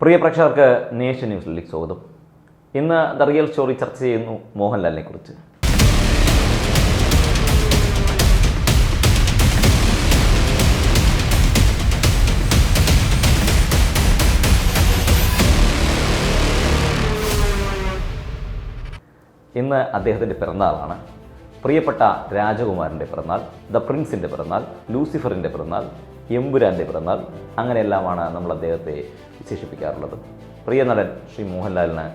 പ്രിയ പ്രേക്ഷകർക്ക് നേഷൻ ന്യൂസിലേക്ക് സ്വാഗതം. ഇന്ന് ദ റിയൽ സ്റ്റോറി ചർച്ച ചെയ്യുന്നു മോഹൻലാലിനെ കുറിച്ച്. ഇന്ന് അദ്ദേഹത്തിന്റെ പിറന്നാളാണ്. പ്രിയപ്പെട്ട രാജകുമാരന്റെ പിറന്നാൾ ദ പ്രിൻസിന്റെ പിറന്നാൾ ലൂസിഫറിന്റെ പിറന്നാൾ എമ്പുരാന്റെ പിറന്നാൾ. അങ്ങനെയെല്ലാമാണ് നമ്മൾ അദ്ദേഹത്തെ വിശേഷിപ്പിക്കാറുള്ളത്. പ്രിയ നടൻ ശ്രീ മോഹൻലാലിന്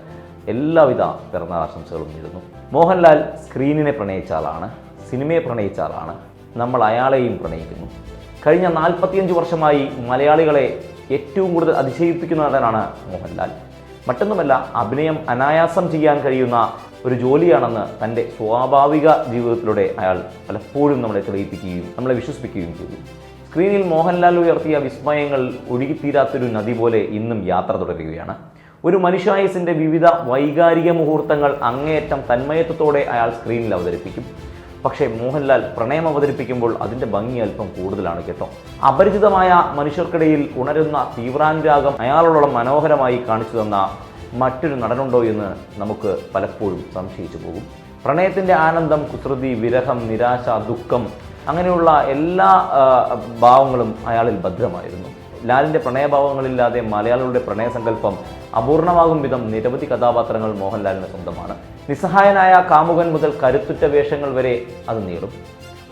എല്ലാവിധ പിറന്നാൾ ആശംസകളും നേരുന്നു. മോഹൻലാൽ സ്ക്രീനിനെ പ്രണയിച്ച ആളാണ് സിനിമയെ പ്രണയിച്ച ആളാണ് നമ്മൾ അയാളെയും പ്രണയിക്കുന്നു. കഴിഞ്ഞ നാൽപ്പത്തിയഞ്ച് വർഷമായി മലയാളികളെ ഏറ്റവും കൂടുതൽ അതിശയിപ്പിക്കുന്ന നടനാണ് മോഹൻലാൽ. മറ്റൊന്നുമല്ല അഭിനയം അനായാസം ചെയ്യാൻ കഴിയുന്ന ഒരു ജോലിയാണെന്ന് തന്റെ സ്വാഭാവിക ജീവിതത്തിലൂടെ അയാൾ പലപ്പോഴും നമ്മളെ തെളിയിപ്പിക്കുകയും നമ്മളെ വിശ്വസിപ്പിക്കുകയും ചെയ്തു. സ്ക്രീനിൽ മോഹൻലാൽ ഉയർത്തിയ വിസ്മയങ്ങൾ ഒഴുകിത്തീരാത്തൊരു നദി പോലെ ഇന്നും യാത്ര തുടരുകയാണ്. ഒരു മനുഷ്യായുസിന്റെ വിവിധ വൈകാരിക മുഹൂർത്തങ്ങൾ അങ്ങേയറ്റം തന്മയത്വത്തോടെ അയാൾ സ്ക്രീനിൽ അവതരിപ്പിക്കും. പക്ഷേ മോഹൻലാൽ പ്രണയം അവതരിപ്പിക്കുമ്പോൾ അതിന്റെ ഭംഗി അല്പം കൂടുതലാണ് കേട്ടോ. അപരിചിതമായ മനുഷ്യർക്കിടയിൽ ഉണരുന്ന തീവ്രാനുരാഗം അയാളോളം മനോഹരമായി കാണിച്ചു തന്ന മറ്റൊരു നടനുണ്ടോ എന്ന് നമുക്ക് പലപ്പോഴും സംശയിച്ചു പോകും. പ്രണയത്തിന്റെ ആനന്ദം കുസൃതി വിരഹം നിരാശ ദുഃഖം അങ്ങനെയുള്ള എല്ലാ ഭാവങ്ങളും അയാളിൽ ഭദ്രമായിരുന്നു. ലാലിന്റെ പ്രണയഭാവങ്ങളില്ലാതെ മലയാളികളുടെ പ്രണയസങ്കല്പം അപൂർണമാകും വിധം നിരവധി കഥാപാത്രങ്ങൾ മോഹൻലാലിന് സ്വന്തമാണ്. നിസ്സഹായനായ കാമുകൻ മുതൽ കരുത്തുറ്റ വേഷങ്ങൾ വരെ അത് നീളും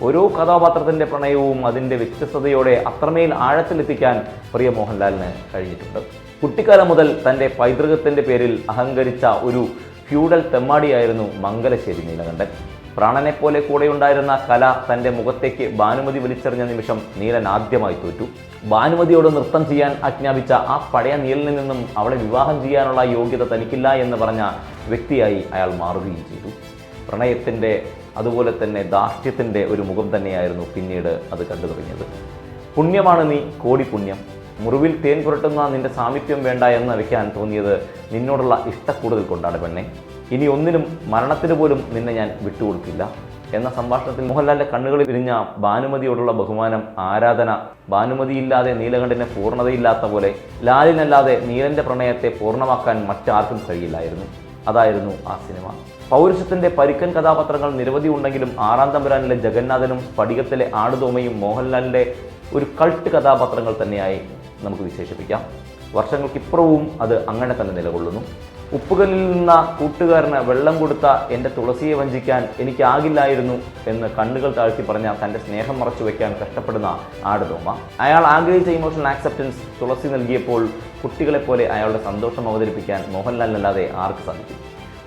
ഓരോ കഥാപാത്രത്തിന്റെ പ്രണയവും അതിന്റെ വ്യത്യസ്തതയോടെ അത്രമേൽ ആഴത്തിലെത്തിക്കാൻ പ്രിയ മോഹൻലാലിന് കഴിഞ്ഞിട്ടുണ്ട്. കുട്ടിക്കാലം മുതൽ തന്റെ പൈതൃകത്തിന്റെ പേരിൽ അഹങ്കരിച്ച ഒരു ഫ്യൂഡൽ തെമ്മാടിയായിരുന്നു മംഗലശ്ശേരി നീലകണ്ഠൻ. പ്രാണനെപ്പോലെ കൂടെയുണ്ടായിരുന്ന കല തന്റെ മുഖത്തേക്ക് ഭാനുമതി വലിച്ചെറിഞ്ഞ നിമിഷം നീലൻ ആദ്യമായി തോറ്റു. ഭാനുമതിയോട് നൃത്തം ചെയ്യാൻ ആജ്ഞാപിച്ച ആ പഴയ നീലനിൽ നിന്നും അവളെ വിവാഹം ചെയ്യാനുള്ള യോഗ്യത തനിക്കില്ല എന്ന് പറഞ്ഞ വ്യക്തിയായി അയാൾ മാറുകയും ചെയ്തു. പ്രണയത്തിന്റെ അതുപോലെ തന്നെ ദാർഢ്യത്തിന്റെ ഒരു മുഖം തന്നെയായിരുന്നു പിന്നീട് അത് കണ്ടു തുടങ്ങിയത്. പുണ്യമാണ് നീ കോടി പുണ്യം. മുറിവിൽ തേൻ പുരട്ടുന്ന നിന്റെ സാമീപ്യം വേണ്ട എന്ന് വയ്ക്കാൻ തോന്നിയത് നിന്നോടുള്ള ഇഷ്ടക്കൂടുതൽ കൊണ്ടാണ് പെണ്ണെ. ഇനി ഒന്നിനും മരണത്തിന് പോലും നിന്നെ ഞാൻ വിട്ടുകൊടുക്കില്ല. എന്ന സംഭാഷണത്തിൽ മോഹൻലാലിന്റെ കണ്ണുകളിൽ വിരിഞ്ഞ ഭാനുമതിയോടുള്ള ബഹുമാനം ആരാധന ഭാനുമതിയില്ലാതെ നീലകണ്ഠന് പൂർണതയില്ലാത്ത പോലെ ലാലിനല്ലാതെ നീലന്റെ പ്രണയത്തെ പൂർണമാക്കാൻ മറ്റാർക്കും കഴിയില്ലായിരുന്നു. അതായിരുന്നു ആ സിനിമ. പൗരുഷത്തിന്റെ പരിക്കൻ കഥാപാത്രങ്ങൾ നിരവധി ഉണ്ടെങ്കിലും ആറാം തമ്പുരാനിലെ ജഗന്നാഥനും സ്ഫടികത്തിലെ ആടുതോമയും മോഹൻലാലിന്റെ ഒരു കൾട്ട് കഥാപാത്രങ്ങൾ തന്നെയായി നമുക്ക് വിശേഷിപ്പിക്കാം. വർഷങ്ങൾക്കിപ്പുറവും അത് അങ്ങനെ തന്നെ നിലകൊള്ളുന്നു. ഉപ്പുകല്ലിൽ നിന്ന കൂട്ടുകാരന് വെള്ളം കൊടുത്ത എന്റെ തുളസിയെ വഞ്ചിക്കാൻ എനിക്കാകില്ലായിരുന്നു എന്ന് കണ്ണുകൾ താഴ്ത്തി പറഞ്ഞ തന്റെ സ്നേഹം മറച്ചു വയ്ക്കാൻ കഷ്ടപ്പെടുന്ന ആടുതോമ. അയാൾ ആഗ്രഹിച്ച ഇമോഷണൽ ആക്സെപ്റ്റൻസ് തുളസി നൽകിയപ്പോൾ കുട്ടികളെപ്പോലെ അയാളുടെ സന്തോഷം അവതരിപ്പിക്കാൻ മോഹൻലാലിനല്ലാതെ ആർക്ക് സാധിക്കും?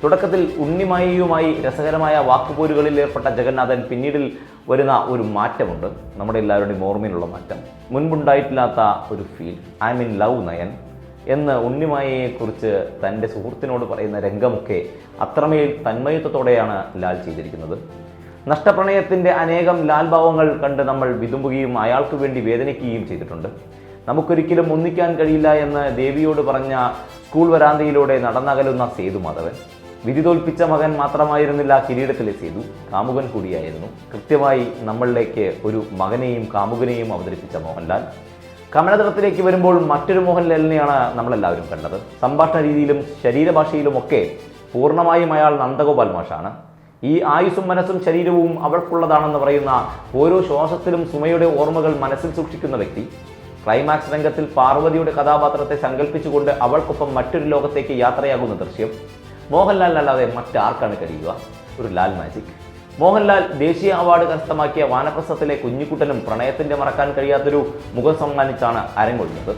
തുടക്കത്തിൽ ഉണ്ണിമായിയുമായി രസകരമായ വാക്കുപോരുകളിൽ ഏർപ്പെട്ട ജഗന്നാഥൻ പിന്നീടിൽ വരുന്ന ഒരു മാറ്റമുണ്ട്. നമ്മുടെ എല്ലാവരുടെയും ഓർമ്മയിലുള്ള മാറ്റം. മുൻപുണ്ടായിട്ടില്ലാത്ത ഒരു feel I mean love nine. എന്ന് ഉണ്ണിമായയെക്കുറിച്ച് തന്റെ സുഹൃത്തിനോട് പറയുന്ന രംഗമൊക്കെ അത്രമേൽ തന്മയത്വത്തോടെയാണ് ലാൽ ചെയ്തിരിക്കുന്നത്. നഷ്ടപ്രണയത്തിന്റെ അനേകം ലാൽ ഭാവങ്ങൾ കണ്ട് നമ്മൾ വിതുമ്പുകയും അയാൾക്ക് വേണ്ടി വേദനിക്കുകയും ചെയ്തിട്ടുണ്ട്. നമുക്കൊരിക്കലും ഒന്നിക്കാൻ കഴിയില്ല എന്ന് ദേവിയോട് പറഞ്ഞ സ്കൂൾ വരാന്തയിലൂടെ നടന്നകലുന്ന സേതു മാധവൻ. വിധി തോൽപ്പിച്ച മകൻ മാത്രമായിരുന്നില്ല കിരീടത്തിലെ സേതു. കാമുകൻ കൂടിയായിരുന്നു. കൃത്യമായി നമ്മളിലേക്ക് ഒരു മകനെയും കാമുകനെയും അവതരിപ്പിച്ച മോഹൻലാൽ. കമലതലത്തിലേക്ക് വരുമ്പോൾ മറ്റൊരു മോഹൻലാലിനെയാണ് നമ്മളെല്ലാവരും കണ്ടത്. സംഭാഷണ രീതിയിലും ശരീരഭാഷയിലും ഒക്കെ പൂർണമായും അയാൾ നന്ദഗോപാൽ മാഷാണ്. ഈ ആയുസ്സും മനസ്സും ശരീരവും അവൾക്കുള്ളതാണെന്ന് പറയുന്ന ഓരോ ശ്വാസത്തിലും സുമയുടെ ഓർമ്മകൾ മനസ്സിൽ സൂക്ഷിക്കുന്ന വ്യക്തി. ക്ലൈമാക്സ് രംഗത്തിൽ പാർവതിയുടെ കഥാപാത്രത്തെ സങ്കല്പിച്ചുകൊണ്ട് അവൾക്കൊപ്പം മറ്റൊരു ലോകത്തേക്ക് യാത്രയാകുന്ന ദൃശ്യം. മോഹൻലാലിനല്ലാതെ മറ്റാർക്കാണ് കഴിയുക? ഒരു ലാൽ മാജിക്. മോഹൻലാൽ ദേശീയ അവാർഡ് കരസ്ഥമാക്കിയ വാനപ്രസത്തിലെ കുഞ്ഞിക്കുട്ടനും പ്രണയത്തിന്റെ മറക്കാൻ കഴിയാത്തൊരു മുഖം സമ്മാനിച്ചാണ് അരങ്ങൊഴിഞ്ഞത്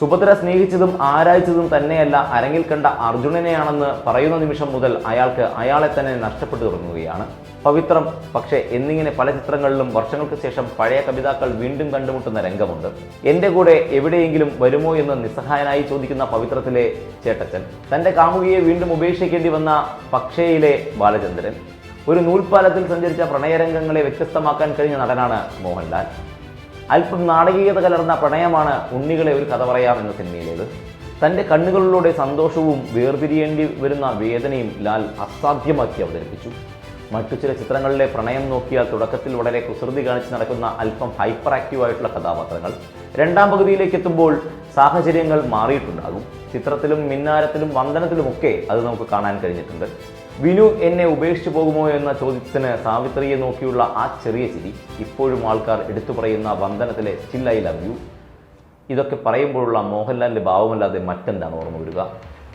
സുഭദ്ര സ്നേഹിച്ചതും ആരായിച്ചതും തന്നെയല്ല അരങ്ങിൽ കണ്ട അർജുനനെയാണെന്ന് പറയുന്ന നിമിഷം മുതൽ അയാൾക്ക് അയാളെ തന്നെ നഷ്ടപ്പെട്ടു തുടങ്ങുകയാണ്. പവിത്രം പക്ഷേ എന്നിങ്ങനെ പല ചിത്രങ്ങളിലും വർഷങ്ങൾക്ക് ശേഷം പഴയ കവിതാക്കൾ വീണ്ടും കണ്ടുമുട്ടുന്ന രംഗമുണ്ട്. എന്റെ കൂടെ എവിടെയെങ്കിലും വരുമോ എന്ന് നിസ്സഹായനായി ചോദിക്കുന്ന പവിത്രത്തിലെ ചേട്ടച്ചൻ തന്റെ കാമുകിയെ വീണ്ടും ഉപേക്ഷിക്കേണ്ടി വന്ന പക്ഷേയിലെ ബാലചന്ദ്രൻ ഒരു നൂൽപ്പാലത്തിൽ സഞ്ചരിച്ച പ്രണയരംഗങ്ങളെ വ്യത്യസ്തമാക്കാൻ കഴിഞ്ഞ നടനാണ് മോഹൻലാൽ. അല്പം നാടകീയത കലർന്ന പ്രണയമാണ് ഉണ്ണികളെ ഒരു കഥ പറയാം എന്ന സിനിമയിലേത്. തന്റെ കണ്ണുകളിലൂടെ സന്തോഷവും വേർതിരിയേണ്ടി വരുന്ന വേദനയും ലാൽ അസാധ്യമാക്കി അവതരിപ്പിച്ചു. മറ്റു ചില ചിത്രങ്ങളിലെ പ്രണയം നോക്കിയാൽ തുടക്കത്തിൽ വളരെ കുസൃതി കാണിച്ച് നടക്കുന്ന അല്പം ഹൈപ്പർ ആക്റ്റീവായിട്ടുള്ള കഥാപാത്രങ്ങൾ. രണ്ടാം പകുതിയിലേക്ക് എത്തുമ്പോൾ സാഹചര്യങ്ങൾ മാറിയിട്ടുണ്ടാകും. ചിത്രത്തിലും മിന്നാരത്തിലും വന്ദനത്തിലുമൊക്കെ അത് നമുക്ക് കാണാൻ കഴിഞ്ഞിട്ടുണ്ട്. വിനു എന്നെ ഉപേക്ഷിച്ചു പോകുമോ എന്ന ചോദ്യത്തിന് സാവിത്രിയെ നോക്കിയുള്ള ആ ചെറിയ ചിരി ഇപ്പോഴും ആൾക്കാർ എടുത്തു പറയുന്ന വന്ദനത്തിലെ സ്റ്റിൽ ഐ ലവ് യു ഇതൊക്കെ പറയുമ്പോഴുള്ള മോഹൻലാലിന്റെ ഭാവമല്ലാതെ മറ്റെന്താണ് ഓർമ്മ വരിക?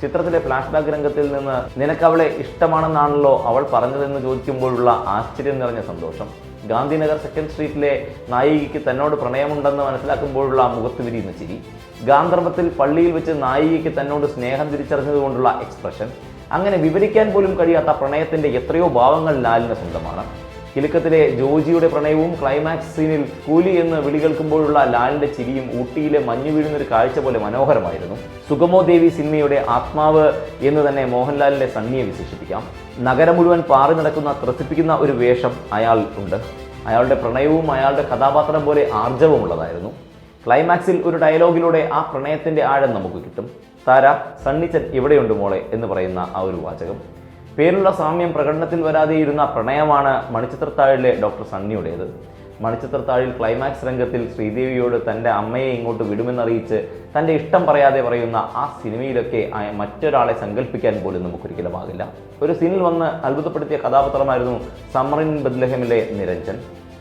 ചിത്രത്തിലെ ഫ്ലാഷ് ബാക്ക് രംഗത്തിൽ നിന്ന് നിനക്കവളെ ഇഷ്ടമാണെന്നാണല്ലോ അവൾ പറഞ്ഞതെന്ന് ചോദിക്കുമ്പോഴുള്ള ആശ്ചര്യം നിറഞ്ഞ സന്തോഷം. ഗാന്ധിനഗർ സെക്കൻഡ് സ്ട്രീറ്റിലെ നായികയ്ക്ക് തന്നോട് പ്രണയമുണ്ടെന്ന് മനസ്സിലാക്കുമ്പോഴുള്ള മുഖത്ത് വിരിയുന്ന ചിരി. ഗാന്ധർവത്തിൽ പള്ളിയിൽ വെച്ച് നായികയ്ക്ക് തന്നോട് സ്നേഹം തിരിച്ചറിഞ്ഞതുകൊണ്ടുള്ള എക്സ്പ്രഷൻ അങ്ങനെ വിവരിക്കാൻ പോലും കഴിയാത്ത പ്രണയത്തിന്റെ എത്രയോ ഭാവങ്ങൾ ലാലിന് സ്വന്തമാണ്. കിലുക്കത്തിലെ ജോജിയുടെ പ്രണയവും ക്ലൈമാക്സ് സീനിൽ കൂലി എന്ന് വിളി കേൾക്കുമ്പോഴുള്ള ലാലിന്റെ ചിരിയും ഊട്ടിയിലെ മഞ്ഞു വീഴുന്നൊരു കാഴ്ച പോലെ മനോഹരമായിരുന്നു. സുഗമോ ദേവി സിനിമയുടെ ആത്മാവ് എന്ന് തന്നെ മോഹൻലാലിന്റെ സണ്ണിയെ വിശേഷിപ്പിക്കാം. നഗരം മുഴുവൻ പാറി നടക്കുന്ന ത്രസിപ്പിക്കുന്ന ഒരു വേഷം അയാൾ ഉണ്ട്. അയാളുടെ പ്രണയവും അയാളുടെ കഥാപാത്രം പോലെ ആർജവമുള്ളതായിരുന്നു. ക്ലൈമാക്സിൽ ഒരു ഡയലോഗിലൂടെ ആ പ്രണയത്തിന്റെ ആഴം നമുക്ക് കിട്ടും. താര സണ്ണിച്ചൻ ഇവിടെയുണ്ട് മോളെ എന്ന് പറയുന്ന ആ ഒരു വാചകം. പേരുള്ള സാമ്യം പ്രകടനത്തിൽ വരാതെയിരുന്ന പ്രണയമാണ് മണിച്ചിത്രത്താഴിലെ ഡോക്ടർ സണ്ണിയുടേത്. മണിച്ചിത്രത്താഴിൽ ക്ലൈമാക്സ് രംഗത്തിൽ ശ്രീദേവിയോട് തന്റെ അമ്മയെ ഇങ്ങോട്ട് വിടുമെന്നറിയിച്ച് തന്റെ ഇഷ്ടം പറയാതെ പറയുന്ന ആ സിനിമയിലൊക്കെ മറ്റൊരാളെ സങ്കല്പിക്കാൻ പോലും നമുക്കൊരിക്കലും ആകില്ല ഒരു സീനിൽ വന്ന് അത്ഭുതപ്പെടുത്തിയ കഥാപാത്രമായിരുന്നു സമറിൻ ബദ്ലഹമിലെ നിരഞ്ജൻ.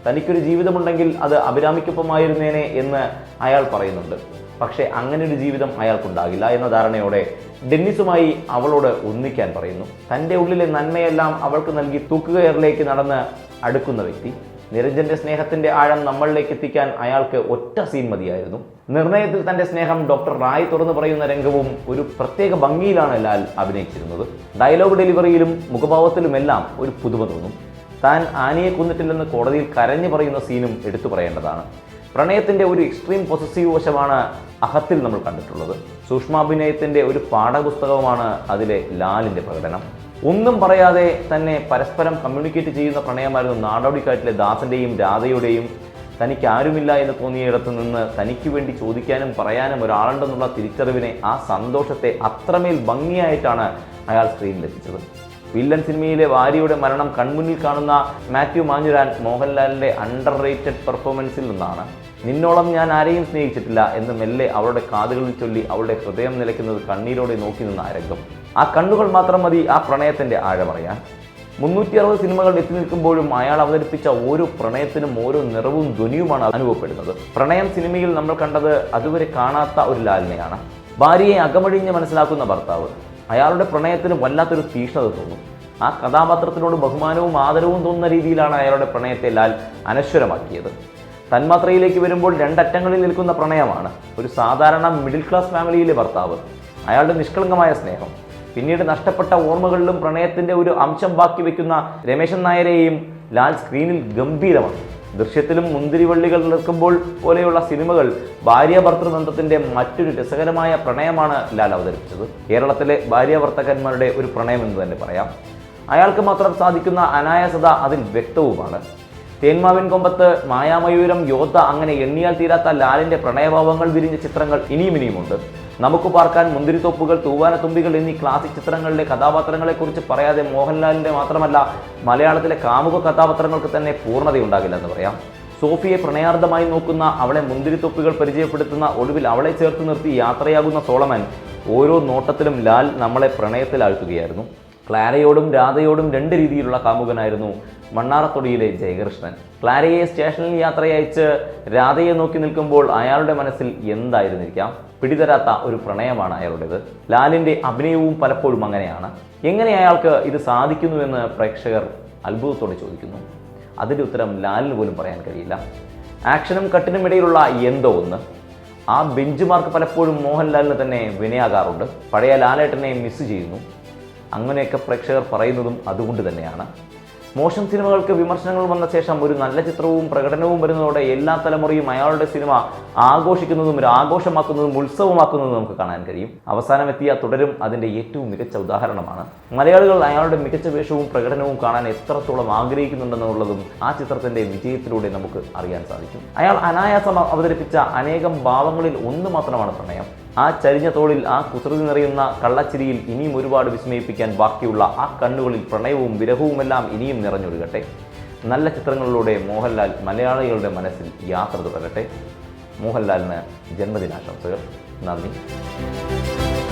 തനിക്കൊരു ജീവിതമുണ്ടെങ്കിൽ അത് അഭിരാമിക്കൊപ്പമായിരുന്നേനെ എന്ന് അയാൾ പറയുന്നുണ്ട്. പക്ഷേ അങ്ങനെ ഒരു ജീവിതം അയാൾക്കുണ്ടാകില്ല എന്ന ധാരണയോടെ ഡെന്നിസുമായി അവളോട് ഒന്നിക്കാൻ പറയുന്നു. തന്റെ ഉള്ളിലെ നന്മയെല്ലാം അവൾക്ക് നൽകി തൂക്കുകയറിലേക്ക് നടന്ന് അടുക്കുന്ന വ്യക്തി. നിരഞ്ജന്റെ സ്നേഹത്തിന്റെ ആഴം നമ്മളിലേക്ക് എത്തിക്കാൻ അയാൾക്ക് ഒറ്റ സീൻ മതിയായിരുന്നു. നിർണയത്തിൽ തന്റെ സ്നേഹം ഡോക്ടർ റായ് തുറന്നു പറയുന്ന രംഗവും ഒരു പ്രത്യേക ഭംഗിയിലാണ് ലാൽ അഭിനയിച്ചിരുന്നത്. ഡയലോഗ് ഡെലിവറിയിലും മുഖഭാവത്തിലുമെല്ലാം ഒരു പുതുമ തോന്നും. താൻ ആനയെ കൊന്നിട്ടില്ലെന്ന് കോടതിയിൽ കരഞ്ഞു പറയുന്ന സീനും എടുത്തു പറയേണ്ടതാണ്. പ്രണയത്തിന്റെ ഒരു എക്സ്ട്രീം പൊസസീവ് വശമാണ് അഹത്തിൽ നമ്മൾ കണ്ടിട്ടുള്ളത്. സൂക്ഷ്മാഭിനയത്തിന്റെ ഒരു പാഠപുസ്തകമാണ് അതിലെ ലാലിന്റെ പ്രകടനം. ഒന്നും പറയാതെ തന്നെ പരസ്പരം കമ്മ്യൂണിക്കേറ്റ് ചെയ്യുന്ന പ്രണയമായിരുന്നു നാടോടിക്കാറ്റിലെ ദാസന്റെയും രാധയുടെയും. തനിക്ക് ആരുമില്ല എന്ന് തോന്നിയിടത്ത് നിന്ന് തനിക്ക് വേണ്ടി ചോദിക്കാനും പറയാനും ഒരാളുണ്ടെന്നുള്ള തിരിച്ചറിവിനെ ആ സന്തോഷത്തെ അത്രമേൽ ഭംഗിയായിട്ടാണ് അയാൾ സ്ക്രീനിലെത്തിച്ചത് വില്ലൻ സിനിമയിലെ വാര്യയുടെ മരണം കൺമുന്നിൽ കാണുന്ന മാത്യു മാഞ്ഞുരാൻ മോഹൻലാലിന്റെ അണ്ടർ റേറ്റഡ് പെർഫോമൻസിൽ നിന്നാണ്. നിന്നോളം ഞാൻ ആരെയും സ്നേഹിച്ചിട്ടില്ല എന്ന് മെല്ലെ അവളുടെ കാതുകളിൽ ചൊല്ലി അവളുടെ ഹൃദയം നിലയ്ക്കുന്നത് കണ്ണീരോടെ നോക്കി നിന്ന രംഗം. ആ കണ്ണുകൾ മാത്രം മതി ആ പ്രണയത്തിന്റെ ആഴമറിയാൻ. മുന്നൂറ്റി അറുപത് സിനിമകൾ എത്തി നിൽക്കുമ്പോഴും അയാൾ അവതരിപ്പിച്ച ഓരോ പ്രണയത്തിനും ഓരോ നിറവും ധ്വനിയുമാണ് അനുഭവപ്പെടുന്നത്. പ്രണയം സിനിമയിൽ നമ്മൾ കണ്ടത് അതുവരെ കാണാത്ത ഒരു ലാലിനെയാണ് ഭാര്യയെ അകമഴിഞ്ഞ് മനസ്സിലാക്കുന്ന ഭർത്താവ്. അയാളുടെ പ്രണയത്തിന് വല്ലാത്തൊരു തീഷ്ണത തോന്നും. ആ കഥാപാത്രത്തിനോട് ബഹുമാനവും ആദരവും തോന്നുന്ന രീതിയിലാണ് അയാളുടെ പ്രണയത്തെ ലാൽ അനശ്വരമാക്കിയത്. തന്മാത്രയിലേക്ക് വരുമ്പോൾ രണ്ടറ്റങ്ങളിൽ നിൽക്കുന്ന പ്രണയമാണ് ഒരു സാധാരണ മിഡിൽ ക്ലാസ് ഫാമിലിയിലെ ഭർത്താവ് അയാളുടെ നിഷ്കളങ്കമായ സ്നേഹം. പിന്നീട് നഷ്ടപ്പെട്ട ഓർമ്മകളിലും പ്രണയത്തിന്റെ ഒരു അംശം ബാക്കി വെക്കുന്ന രമേശൻ നായരെയും ലാൽ സ്ക്രീനിൽ ഗംഭീരമാണ് ദൃശ്യത്തിലും മുന്തിരിവള്ളികൾ നിൽക്കുമ്പോൾ പോലെയുള്ള സിനിമകൾ ഭാര്യ ഭർത്തൃബന്ധത്തിന്റെ മറ്റൊരു രസകരമായ പ്രണയമാണ് ലാൽ അവതരിപ്പിച്ചത്. കേരളത്തിലെ ഭാര്യ ഭർത്തകന്മാരുടെ ഒരു പ്രണയം എന്ന് തന്നെ പറയാം. അയാൾക്ക് മാത്രം സാധിക്കുന്ന അനായാസത അതിൽ വ്യക്തവുമാണ്. തേന്മാവിൻ കൊമ്പത്ത് മായാമയൂരം യോദ്ധ അങ്ങനെ എണ്ണിയാൽ തീരാത്ത ലാലിന്റെ പ്രണയഭാവങ്ങൾ വിരിഞ്ഞ ചിത്രങ്ങൾ ഇനിയും ഇനിയുമുണ്ട്. നമുക്ക് പാർക്കാൻ മുന്തിരിത്തോപ്പുകൾ തൂവാനത്തുമ്പികൾ എന്നീ ക്ലാസിക് ചിത്രങ്ങളിലെ കഥാപാത്രങ്ങളെക്കുറിച്ച് പറയാതെ മോഹൻലാലിന്റെ മാത്രമല്ല മലയാളത്തിലെ കാമുക കഥാപാത്രങ്ങൾക്ക് തന്നെ പൂർണതയുണ്ടാകില്ല എന്ന് പറയാം. സോഫിയെ പ്രണയാർദ്ധമായി നോക്കുന്ന അവളെ മുന്തിരിത്തൊപ്പികൾ പരിചയപ്പെടുത്തുന്ന ഒടുവിൽ അവളെ ചേർത്ത് നിർത്തി യാത്രയാകുന്ന സോളമൻ ഓരോ നോട്ടത്തിലും ലാൽ നമ്മളെ പ്രണയത്തിലാഴ്ത്തുകയായിരുന്നു. ക്ലാരയോടും രാധയോടും രണ്ട് രീതിയിലുള്ള കാമുകനായിരുന്നു മണ്ണാറത്തൊടിയിലെ ജയകൃഷ്ണൻ. ക്ലാരയെ സ്റ്റേഷനിൽ യാത്രയയച്ച് രാധയെ നോക്കി നിൽക്കുമ്പോൾ അയാളുടെ മനസ്സിൽ എന്തായിരുന്നിരിക്കാം? പിടിതരാത്ത ഒരു പ്രണയമാണ് അയാളുടേത്. ലാലിന്റെ അഭിനയവും പലപ്പോഴും അങ്ങനെയാണ്. എങ്ങനെ അയാൾക്ക് ഇത് സാധിക്കുന്നുവെന്ന് പ്രേക്ഷകർ അത്ഭുതത്തോടെ ചോദിക്കുന്നു. അതിന്റെ ഉത്തരം ലാലിന് പോലും പറയാൻ കഴിയില്ല. ആക്ഷനും കട്ടിനും ഇടയിലുള്ള എന്തോ ഒന്ന്. ആ ബെഞ്ച് മാർക്ക് പലപ്പോഴും മോഹൻലാലിന് തന്നെ വിനയാകാറുണ്ട്. പഴയ ലാലേട്ടനെ മിസ് ചെയ്യുന്നു. അങ്ങനെയൊക്കെ പ്രേക്ഷകർ പറയുന്നതും അതുകൊണ്ട് തന്നെയാണ്. മോശം സിനിമകൾക്ക് വിമർശനങ്ങൾ വന്ന ശേഷം ഒരു നല്ല ചിത്രവും പ്രകടനവും വരുന്നതോടെ എല്ലാ തലമുറയും അയാളുടെ സിനിമ ആഘോഷിക്കുന്നതും ഒരു ആഘോഷമാക്കുന്നതും ഉത്സവമാക്കുന്നതും നമുക്ക് കാണാൻ കഴിയും. അവസാനം എത്തിയ തുടരും അതിന്റെ ഏറ്റവും മികച്ച ഉദാഹരണമാണ്. മലയാളികൾ അയാളുടെ മികച്ച വേഷവും പ്രകടനവും കാണാൻ എത്രത്തോളം ആഗ്രഹിക്കുന്നുണ്ടെന്നുള്ളതും ആ ചിത്രത്തിന്റെ വിജയത്തിലൂടെ നമുക്ക് അറിയാൻ സാധിക്കും. അയാൾ അനായാസം അവതരിപ്പിച്ച അനേകം ഭാവങ്ങളിൽ ഒന്ന് മാത്രമാണ് പ്രണയം. ആ ചരിഞ്ഞ തോളിൽ ആ കുസൃതി നിറയുന്ന കള്ളച്ചിരിയിൽ ഇനിയും ഒരുപാട് വിസ്മയിപ്പിക്കാൻ ബാക്കിയുള്ള ആ കണ്ണുകളിൽ പ്രണയവും വിരഹവുമെല്ലാം ഇനിയും നിറഞ്ഞൊഴുകട്ടെ. നല്ല ചിത്രങ്ങളിലൂടെ മോഹൻലാൽ മലയാളികളുടെ മനസ്സിൽ യാത്ര തുടരട്ടെ. മോഹൻലാലിന് ജന്മദിനാശംസകൾ. നന്ദി.